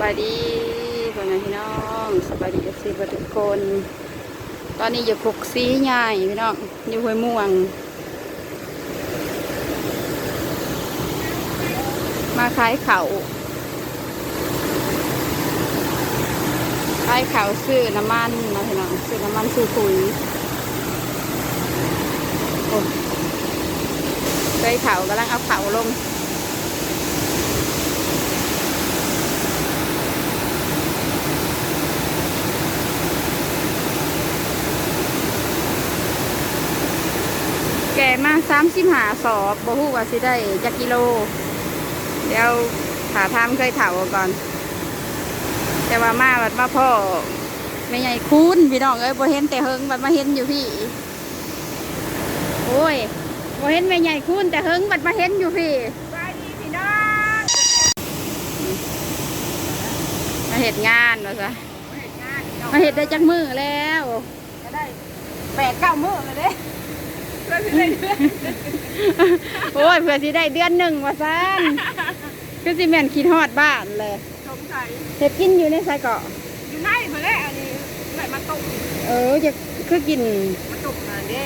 บายดีพ่อแม่พี่น้องสบายดีสิบทุกคน ตอนนี้อยู่คุกซีใหญ่พี่น้องอยู่ห้วยม่วง มาขายเขาวขายเขาซื้อน้ำมันนะพี่น้องซื้อน้ำมันซื้อปุ๋ยโอ้เคยเขากำลังเอาเขาลง มาสามสิบหาสอบบ่ฮู้ว่าสิได้จักกิโล เดี๋ยวถาทามเคยเถาก่อน แต่ว่ามาบัดมาพ่อไม่ใหญ่คูนพี่น้องเอ้ยบ่เห็นแต่เฮิงบัดมาเห็นอยู่พี่ โอ้ยบ่เห็นไม่ใหญ่คูนแต่เฮิงบัดมาเห็นอยู่พี่ไปดีพี่น้องมาเห็ดงานว่าซะมาเห็นงานพี่น้องมาเห็ดได้จักมือแล้วจะได้แปดเก้ามื้อเลยเด้ โอ้ยเพื่อสิได้เดือนหนึ่งว่าซันคือสิแม่นคิดฮอดบ้านเลยสงสัยเห็ดกินอยู่ในไสเกาะอยู่ไหนเพื่อนแหละอันนี้ไหนมาตกเออจะคือกินมาตกมาเด้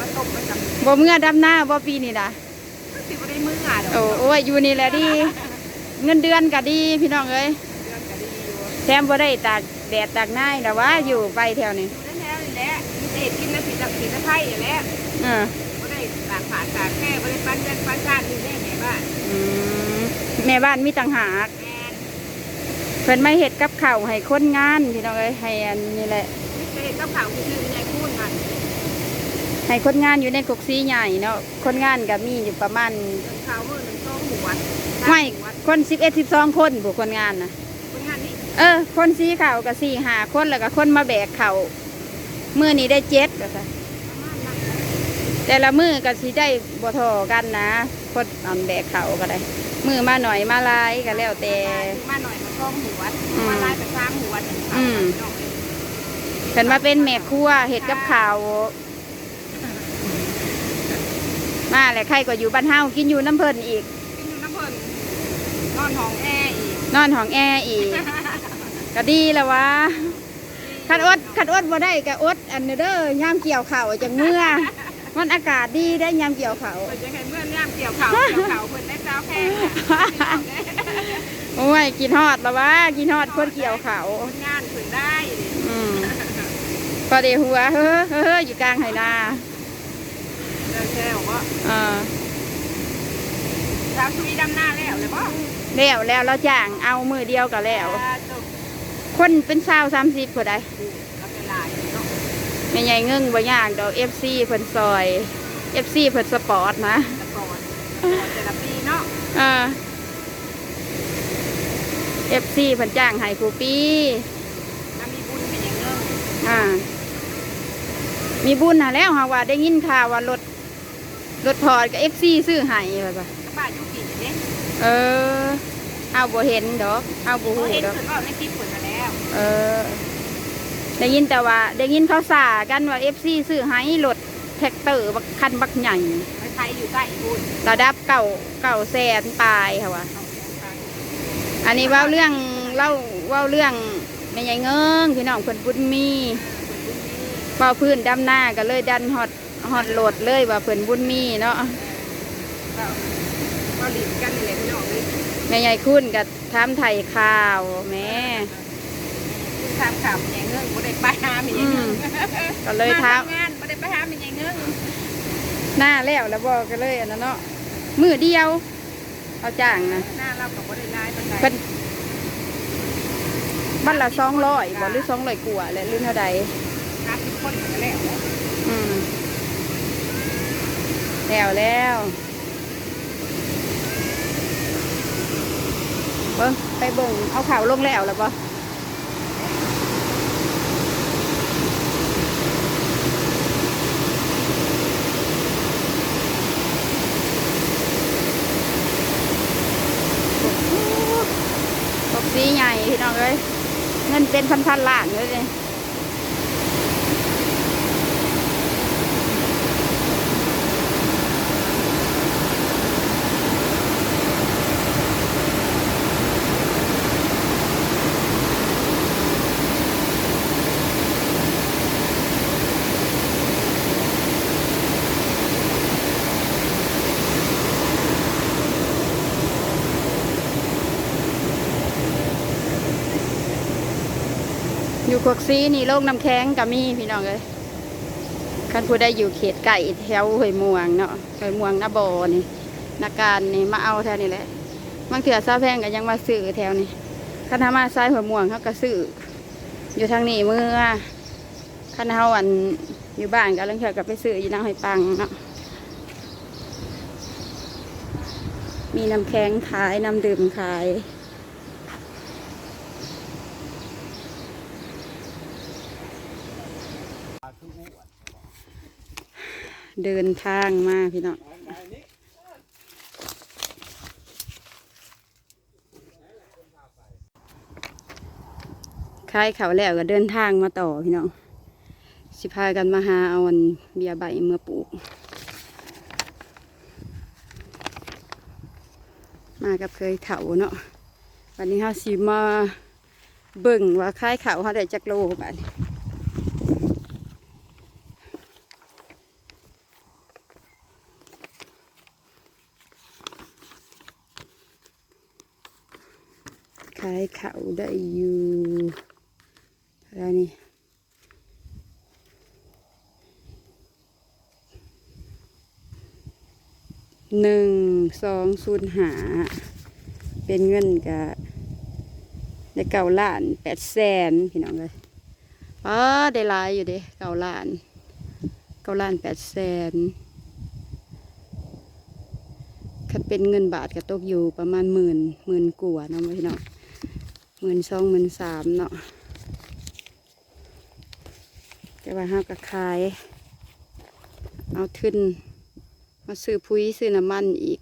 มาตกมาจับบ่เมื่อดำหน้าบ่ปีนี่นะสิบ่ได้มื้อหาดอกโอ้โอ้ยอยู่นี่แหละดี เงินเดือนก็ดีพี่น้องเอ้ยเดือนก็ดีอยู่แถมบ่ได้ตากแดดตากหน้าแต่ว่าอยู่ไปแถวนี้อยู่นั่นแล้วนี่แหละ็ดกินแล้วสีตะสีตะไคร้อย่างและเออบ่ได้ตากผ่าตากแค่บ่ได้ปั้นเงินปั้นชาติแน่แม่บ้านอืมแม่บ้านมีต่างหากแมนเพิ่นมาเฮ็ดกับข้าวให้คนงานพี่น้องเอ้ยให้อันนี้แหละมีแต่เห็ดกับข้าคือชื่อใหญ่คูณมันให้คนงานอยู่ในกกซีใหญ่เนาะคนงานก็มีอยู่ประมาณเงินข้าวมื้อหนึ่งสองหัวไม่หัวคน11 12คนผู้คนงานนะคนงานนี่เออ คนสีข่าวก็สี่หาคนแล้วก็คนมาแบกเขา มือนี้ได้เจ็ดก็ซะประมาณนั้นแต่ละมือก็สิได้บ่เทอกันนะคนอันแบกเขาก็ได้ มือมาหน่อยมาหลายก็แล้วแต่มาหน่อยมาช่องหัวอืมมาไล่ไปสร้างหัวอืมเพิ่นมาเป็นแม่ครัวเฮ็ดกับข้าวมาแหละใครก็อยู่บ้านเฮากินอยู่น้ำเพิ่นอีกกินอยู่น้ำเพลินนอนห้องแอร์อีกนอนห้องแอร์อีกก็ดีแล้ววะคันอด คันอดบ่ได้ก็อดอันเด้อยามเกี่ยวข้าวจังเมื่อ มันอากาศดีได้ยามเกี่ยวข้าวเพิ่นจะเห็นเมื่อย่ามเกี่ยวเขาเกี่ยวเขาเพิ่นได้เจ้าแพงน่ะโอ้ยกินฮอดแล้ววะกินฮอดคนเกี่ยวข้าว คนงานเพิ่นได้อืมพอดีหัวเฮ้อเฮ้อเฮ้ออยู่กลางไหนาเดินแซวว่าอ่าสาวชุยดำหน้าแล้วเลยบ่แล้วแล้วเราจ้างเอามือเดียวก็แล้วคนเป็นสาวสามสิบผู้ใดเอาไปหลายเนาะ ไม่ใหญ่เงิ่งบ่ยากดอกเอฟซีเพิ่นซอยเอฟซีเพิ่นสปอร์ตนะแต่ก่อนก่อนแต่ละปีเนาะอ่าเอฟซีเพิ่นจ้างให้ครูปีถ้ามีบุญเป็นอย่างเงินอ่า มีบุญหาแล้วหาว่าได้ยินข่าวว่ารถรถพอร์ตกับเอฟซีซื้อให้ว่าซะบ้านอยู่กี่เด้เออเอาบ่เห็นดอกเอาบ่บ่ฮู้เห็นดอกเพิ่นว่าในคลิปเพิ่นน่ะแล้ว เออ ได้ยินแต่ว่าได้ยินเขาสากันว่าเอฟซีซื้อให้รถแท็กเตอร์บักคันบักใหญ่ไปไทยอยู่ใกล้บุญระดับเก่าเก่าแสนปลายค่ะว่าเอาแสนไปอันนี้เว่าเรื่องเล่าเว่าเรื่องไม่ใหญ่เงิงพี่น้องเพิ่นบุญมีเว่าพื้นดำหน้าก็เลยดันฮอดฮอดโหลดเลยว่าเพิ่นบุญมีเนาะก็ก็หลีกกันนี่แหละพี่น้องเลยแม่ใหญ่คุณกับถามไทยข่าวแหม่คุณ ทำข่าวเป็นอย่างเงินบ่ได้ไปหาเป็นอย่างเงินก็เลยถามทำงานบ่ได้ไปหาเป็นอย่างเงินหน้าแล้วแล้วบอกกันเลยอันนั้นเนาะมือเดียวเอาจ้างนะหน้าเราก็บ่ได้ลายปานใดเพิ่นบ้านละสองร้อยบ่หรือสองร้อยกว่าแหละหรือเท่าใดห้าสิบคนก็แล้วอืมแล้วแล้วเบิ้งไปเบิ่งเอาข่าวลงแล้วแล้วปะต สีใหญ่พี่น้องเอ้ยเงินเป็นพันๆล้านเลย วกซีนี่โลกน้ำแข็งก็มีพี่น้องเลยคันผู้ได้อยู่เขตไก่แถวห้วยม่วงเนาะห้วยม่วงนาบอนี่นาการนี่มาเอาแถวนี้แหละบางเถื่อซาแพงก็ยังมาซื้อแถวนี้คันทามาซ้ายห้วยม่วงเขาก็ซื้ออยู่ทางนี้เมื่อคันเฮาอันอยู่บ้านก็เรื่องเถื่อก็ไปซื้ออยู่นางหอยปังเนาะมีน้ำแข็งขายน้ำดื่มขาย เดินทางมาพี่น้องคลายเขาแล้วก็เดินทางมาต่อพี่น้อง สิพากันมาหาเอาอันเบียใบเมื่อปลูก มากับเคยเถาเนาะวันนี้เขาสิมาเบิ่งว่าคลายเขาเขาได้จักโลบัดนี้ ขายเขาวได้อยู่เท่าไรนี่หนึ่งสองศูนย์หาเป็นเงินกะได้เก่าล้านแปดแสนพี่น้องเลยอ๋อได้ลายอยู่เด้เก่าล้านเก่าล้านแปดแสนคัดเป็นเงินบาทก็ตกอยู่ประมาณหมื่นหมื่นกว่าเนาะพี่น้อง หมื่นสองหมื่นสามเนาะแต่ว่าห้าก็ขาย เอาทุนมาซื้อพุ้ยซื้อน้ำมันอีก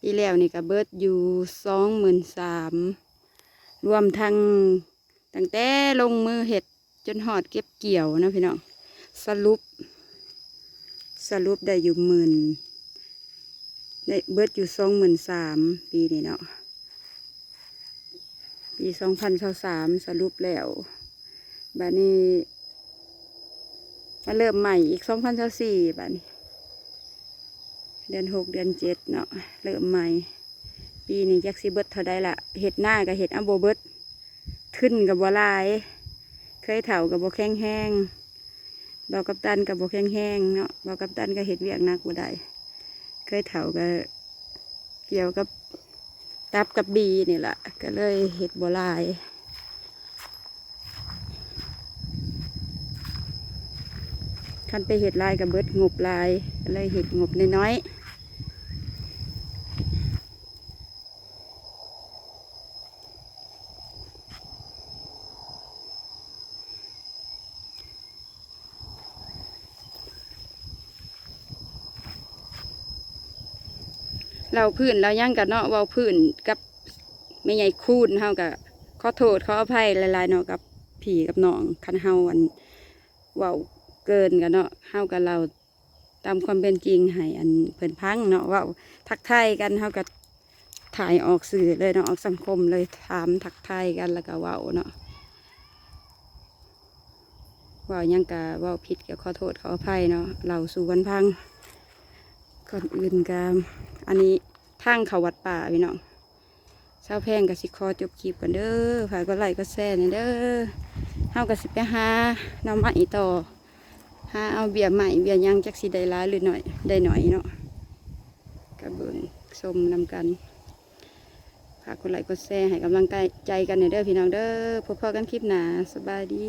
ปีแล้วนี่ก็เบิดอยู่สองหมื่นสามรวมทั้งตั้งแต่ลงมือเห็ดจนหอดเก็บเกี่ยวนะพี่น้องสรุป สรุปได้อยู่หมื่น ได้เบิดอยู่สองหมื่นสามปีนี้เนาะปีสองพันสามสรุปแล้วบัดนี้มาเริ่มใหม่อีกสองพันสี่บัดนี้ เดือนหกเดือนเจ็ดเนาะเริ่มใหม่ ปีนี้จักสิเบิดเท่าใดละเห็ดหน้ากับเห็ดอัมโบเบิดขึ้นกับบัวลาย เคยเถากับบัวแข้งแห้งเบากับตันกับบัวแข้งแห้งเนาะเบากับตันก็เห็ดเวียกนักบ่ได้ เคยเถาก็เกี่ยวกับตับกับบีนี่แหละก็เลยเห็ดโบลายคันไปเห็ดลายกับเบิดงบลายก็เลยเห็ดงบน้อยๆ เราพื้นเรายังกันเนาะเว้าพื้นกับไม่ใหญ่คูนเฮากับขอโทษขออภัยหลายๆเนาะกับผีกับน้องคันเฮาอันเว้าเกินกันเนาะเฮากับเราตามความเป็นจริงให้อันเพิ่นพังเนาะเว่าทักทายกันเฮากับถ่ายออกสื่อเลยเนาะออกสังคมเลยถามทักทายกันแล้วก็เว้าเนาะเว่ายังกะว่าผิดก็ขอโทษขออภัยเนาะเราสู่กันพังก่อนอื่นกา อันนี้ทางเขาวัดป่าพี่น้องเช้าแพงกับสิคอจบคลิปกันเด้อฝากก็ไลค์ก็แซ่นี่เด้อเฮากับสิไปหาน้ำใหม่ต่อหาเอาเบียร์ใหม่เบียร์ยังจักสิได้ร้ายหรือหน่อยได้หน่อยเนาะกระเบิงชมนำกันฝากกดไลค์กดแชร์ให้กำลังใจกันเด้อพี่น้องเด้อพบกันคลิปหน้าสบายดี